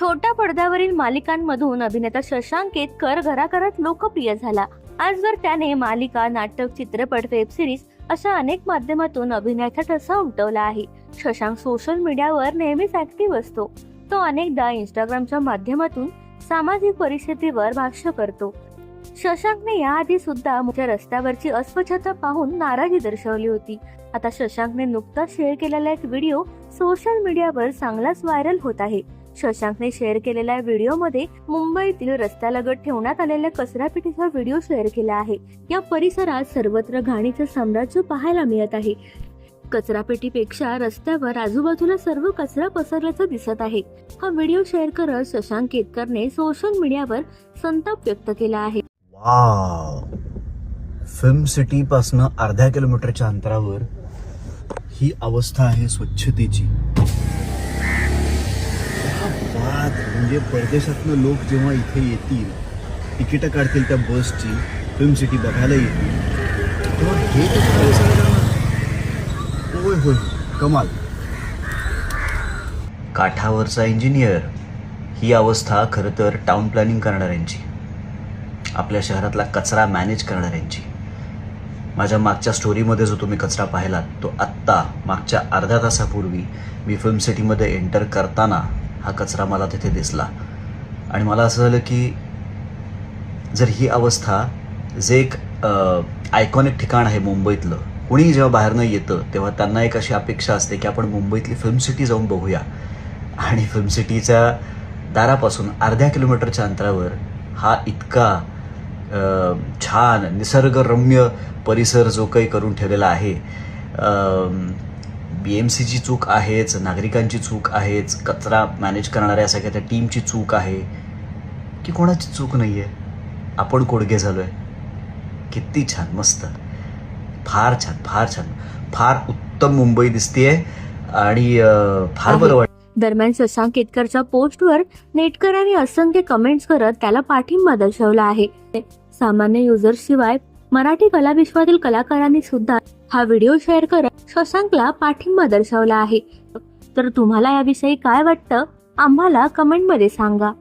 छोट्या पडद्यावरील मालिकांमधून अभिनेता शशांक केतकर घराघरात लोकप्रिय झाला. आजवर त्याने मालिका नाटक चित्रपट वेब सिरीज अशा अनेक माध्यमातून अभिनयाचा ठसा उमटवला आहे. शशांक सोशल मीडियावर नेहमीच ऍक्टिव्ह असतो. तो अनेकदा इंस्टाग्रामच्या माध्यमातून सामाजिक परिस्थितीवर भाष्य करतो. शशांकने याआधी सुद्धा मुख्य रस्त्यावरची अस्वच्छता पाहून नाराजी दर्शवली होती. आता शशांकने नुकताच शेअर केलेला एक व्हिडिओ सोशल मीडियावर चांगलाच व्हायरल होत आहे. शशांकने शेअर केलेल्या व्हिडिओमध्ये मुंबईतील रस्त्यालगत ठेवण्यात आलेल्या कचरापेटीचा व्हिडिओ शेअर केला आहे. या परिसरात सर्वत्र घाणीचं साम्राज्य पाहायला मिळत आहे. कचरापेटीपेक्षा रस्त्यावर आजूबाजूला सर्व कचरा पसरल्याचं दिसत आहे. हा व्हिडिओ शेअर करत शशांक केतकरने सोशल मीडियावर संताप व्यक्त केला आहे. फिल्म सिटी पासन अर्ध्या किलोमीटरच्या अंतरावर ही अवस्था आहे स्वच्छतेची. वाद म्हणजे परदेशातनं लोक जेव्हा इथे येतील तिकीटं काढतील त्या बसची फिल्म सिटी बघायला येतील तेव्हा हे होय होय कमाल. काठावरचा इंजिनियर ही अवस्था खरं तर टाउन प्लॅनिंग करणाऱ्यांची. आपल्या शहरातला कचरा मॅनेज करणाऱ्यांची. माझ्या मागच्या स्टोरीमध्ये जो तुम्ही कचरा पाहिलात तो आत्ता मागच्या अर्ध्या तासापूर्वी मी फिल्म सिटीमध्ये एंटर करताना हा कचरा मला तिथे दिसला. आणि मला असं झालं की जर ही अवस्था जे एक आयकॉनिक ठिकाण आहे मुंबईतलं कुणीही जेव्हा बाहेरनं येतं तेव्हा त्यांना एक अशी अपेक्षा असते की आपण मुंबईतली फिल्म सिटी जाऊन बघूया. आणि फिल्म सिटीच्या दारापासून अर्ध्या किलोमीटरच्या अंतरावर हा इतका छान निसर्गरम्य परिसर जो काही करून ठेवलेला आहे बी एम सीची चूक आहेच नागरिकांची चूक आहेच कचरा मॅनेज करणाऱ्या सगळ्या त्या टीमची चूक आहे. की कोणाची चूक नाही आहे आपण कोडगे झालो आहे किती छान मस्त. फार छान फार छान. फार उत्तम मुंबई दिसतेय. आणि फार बरं वाटतं दरम्यान शशांक केतकरच्या पोस्टवर नेटकरांनी असंख्य कमेंट्स करत त्याला पाठिंबा दर्शवला आहे. सामान्य युजर्स शिवाय मराठी कलाविश्वातील कलाकारांनी सुद्धा हा व्हिडिओ शेअर करत शशांकला पाठिंबा दर्शवला आहे. तर तुम्हाला याविषयी काय वाटतं? आम्हाला कमेंटमध्ये सांगा.